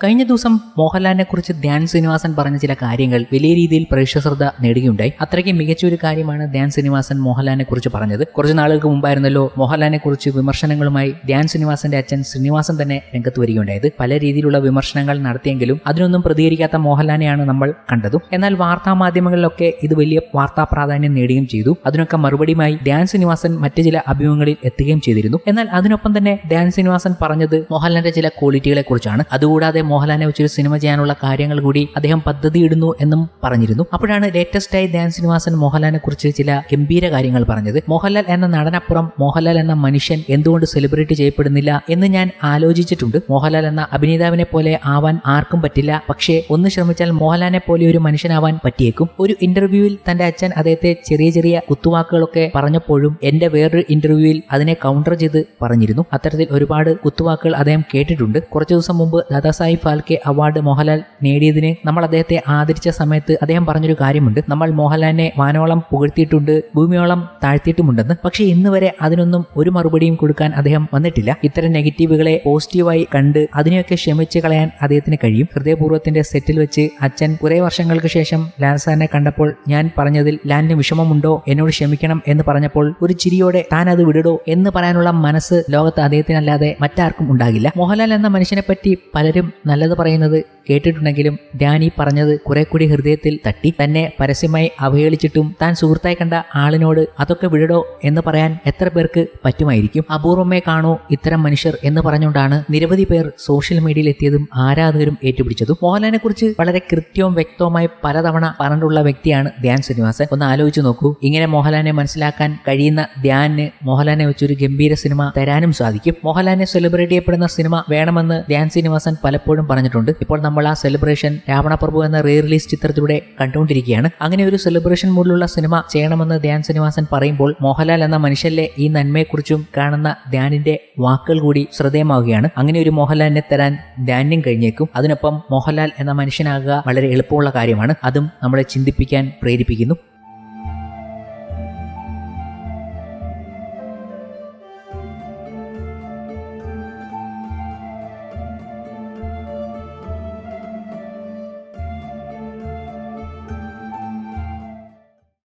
കഴിഞ്ഞ ദിവസം മോഹൻലാലിനെ കുറിച്ച് ധ്യാൻ ശ്രീനിവാസൻ പറഞ്ഞ ചില കാര്യങ്ങൾ വലിയ രീതിയിൽ പ്രേക്ഷശ്രദ്ധ നേടുകയുണ്ടായി. അത്രയ്ക്ക് മികച്ച ഒരു കാര്യമാണ് ധ്യാൻ ശ്രീനിവാസൻ മോഹൻലാലിനെ കുറിച്ച് പറഞ്ഞത്. കുറച്ച് നാളുകൾക്ക് മുമ്പായിരുന്നല്ലോ മോഹൻലാലിനെ കുറിച്ച് വിമർശനങ്ങളുമായി ധ്യാൻ ശ്രീനിവാസന്റെ അച്ഛൻ ശ്രീനിവാസൻ തന്നെ രംഗത്ത് വരികയുണ്ടായത്. പല രീതിയിലുള്ള വിമർശനങ്ങൾ നടത്തിയെങ്കിലും അതിനൊന്നും പ്രതികരിക്കാത്ത മോഹൻലാലിനെയാണ് നമ്മൾ കണ്ടതും. എന്നാൽ വാർത്താ മാധ്യമങ്ങളിലൊക്കെ ഇത് വലിയ വാർത്താ പ്രാധാന്യം നേടുകയും ചെയ്തു. അതിനൊക്കെ മറുപടിയുമായി ധ്യാൻ ശ്രീനിവാസൻ മറ്റ് ചില അഭിമുഖങ്ങളിൽ എത്തുകയും ചെയ്തിരുന്നു. എന്നാൽ അതിനൊപ്പം തന്നെ ധ്യാൻ ശ്രീനിവാസൻ പറഞ്ഞത് മോഹൻലാലിന്റെ ചില ക്വാളിറ്റികളെ കുറിച്ചാണ്. അതുകൂടാതെ മോഹൻലാലിനെ വെച്ചൊരു സിനിമ ചെയ്യാനുള്ള കാര്യങ്ങൾ കൂടി അദ്ദേഹം പദ്ധതി ഇടുന്നു എന്നും പറഞ്ഞിരുന്നു. അപ്പോഴാണ് ലേറ്റസ്റ്റ് ആയി ധ്യാൻ ശ്രീനിവാസൻ മോഹൻലാലിനെ കുറിച്ച് ചില ഗംഭീര കാര്യങ്ങൾ പറഞ്ഞത്. മോഹൻലാൽ എന്ന നടനപ്പുറം മോഹൻലാൽ എന്ന മനുഷ്യൻ എന്തുകൊണ്ട് സെലിബ്രേറ്റ് ചെയ്യപ്പെടുന്നില്ല എന്ന് ഞാൻ ആലോചിച്ചിട്ടുണ്ട്. മോഹൻലാൽ എന്ന അഭിനേതാവിനെ പോലെ ആവാൻ ആർക്കും പറ്റില്ല. പക്ഷേ ഒന്ന് ശ്രമിച്ചാൽ മോഹൻലാലിനെ പോലെ ഒരു മനുഷ്യനാവാൻ പറ്റിയേക്കും. ഒരു ഇന്റർവ്യൂവിൽ തന്റെ അച്ഛൻ അദ്ദേഹത്തെ ചെറിയ ചെറിയ കുത്തുവാക്കുകളൊക്കെ പറഞ്ഞപ്പോഴും എന്റെ വേറൊരു ഇന്റർവ്യൂവിൽ അതിനെ കൗണ്ടർ ചെയ്ത് പറഞ്ഞിരുന്നു. അത്തരത്തിൽ ഒരുപാട് കുത്തുവാക്കുകൾ അദ്ദേഹം കേട്ടിട്ടുണ്ട്. കുറച്ചു ദിവസം മുമ്പ് ദാദാസാഹിബ് ഫാൽക്കെ അവാർഡ് മോഹൻലാൽ നേടിയതിന് നമ്മൾ അദ്ദേഹത്തെ ആദരിച്ച സമയത്ത് അദ്ദേഹം പറഞ്ഞൊരു കാര്യമുണ്ട്. നമ്മൾ മോഹൻലാലിനെ വാനോളം പുകഴ്ത്തിയിട്ടുണ്ട് ഭൂമിയോളം താഴ്ത്തിയിട്ടുമുണ്ടെന്ന്. പക്ഷേ ഇന്ന് വരെ അതിനൊന്നും ഒരു മറുപടിയും കൊടുക്കാൻ അദ്ദേഹം വന്നിട്ടില്ല. ഇത്തരം നെഗറ്റീവുകളെ പോസിറ്റീവായി കണ്ട് അതിനെയൊക്കെ ക്ഷമിച്ച് കളയാൻ അദ്ദേഹത്തിന് കഴിയും. ഹൃദയപൂർവത്തിന്റെ സെറ്റിൽ വെച്ച് അച്ഛൻ കുറെ വർഷങ്ങൾക്ക് ശേഷം ലാൽ സാറിനെ കണ്ടപ്പോൾ ഞാൻ പറഞ്ഞതിൽ ലാലിന് വിഷമമുണ്ടോ? എന്നോട് ക്ഷമിക്കണം എന്ന് പറഞ്ഞപ്പോൾ ഒരു ചിരിയോടെ താൻ അത് വിടടോ എന്ന് പറയാനുള്ള മനസ്സ് ലോകത്ത് അദ്ദേഹത്തിനല്ലാതെ മറ്റാർക്കും ഉണ്ടാകില്ല. മോഹൻലാൽ എന്ന മനുഷ്യനെ പറ്റി പലരും നല്ലത് പറയുന്നത് കേട്ടിട്ടുണ്ടെങ്കിലും ഡാനി പറഞ്ഞത് കുറെ കൂടി ഹൃദയത്തിൽ തട്ടി. തന്നെ പരസ്യമായി അവഹേളിച്ചിട്ടും താൻ സുഹൃത്തായി കണ്ട ആളിനോട് അതൊക്കെ വിടടോ എന്ന് പറയാൻ എത്ര പേർക്ക് പറ്റുമായിരിക്കും? അപൂർവമേ കാണൂ ഇത്തരം മനുഷ്യർ എന്ന് പറഞ്ഞുകൊണ്ടാണ് നിരവധി പേർ സോഷ്യൽ മീഡിയയിൽ എത്തിയതും ആരാധകരും ഏറ്റുപിടിച്ചതും. മോഹൻലാലിനെ കുറിച്ച് വളരെ കൃത്യവും വ്യക്തവുമായി പലതവണ പറഞ്ഞിട്ടുള്ള വ്യക്തിയാണ് ധ്യാൻ ശ്രീനിവാസൻ. ഒന്ന് ആലോചിച്ച് നോക്കൂ. ഇങ്ങനെ മോഹൻലാലിനെ മനസ്സിലാക്കാൻ കഴിയുന്ന ധ്യാനിന് മോഹൻലാലിനെ വെച്ചൊരു ഗംഭീര സിനിമ തരാനും സാധിക്കും. മോഹൻലാലിനെ സെലിബ്രേറ്റ് ചെയ്യപ്പെടുന്ന സിനിമ വേണമെന്ന് ധ്യാൻ ശ്രീനിവാസൻ പലപ്പോഴും പറഞ്ഞിട്ടുണ്ട്. ഇപ്പോൾ നമ്മൾ ആ സെലിബ്രേഷൻ രാവണപ്രഭു എന്ന റീ റിലീസ് ചിത്രത്തിലൂടെ കണ്ടുകൊണ്ടിരിക്കുകയാണ്. അങ്ങനെ ഒരു സെലിബ്രേഷൻ മൂഡിലുള്ള സിനിമ ചെയ്യണമെന്ന് ധ്യാൻ ശ്രീനിവാസൻ പറയുമ്പോൾ മോഹൻലാൽ എന്ന മനുഷ്യന്റെ ഈ നന്മയെക്കുറിച്ചും കാണുന്ന ധ്യാനിന്റെ വാക്കുകൾ കൂടി ശ്രദ്ധേയമാവുകയാണ്. അങ്ങനെ ഒരു മോഹൻലാലിനെ തരാൻ ധ്യാനും കഴിഞ്ഞേക്കും. അതിനൊപ്പം മോഹൻലാൽ എന്ന മനുഷ്യനാകുക വളരെ എളുപ്പമുള്ള കാര്യമാണ്. അതും നമ്മളെ ചിന്തിപ്പിക്കാൻ പ്രേരിപ്പിക്കുന്നു.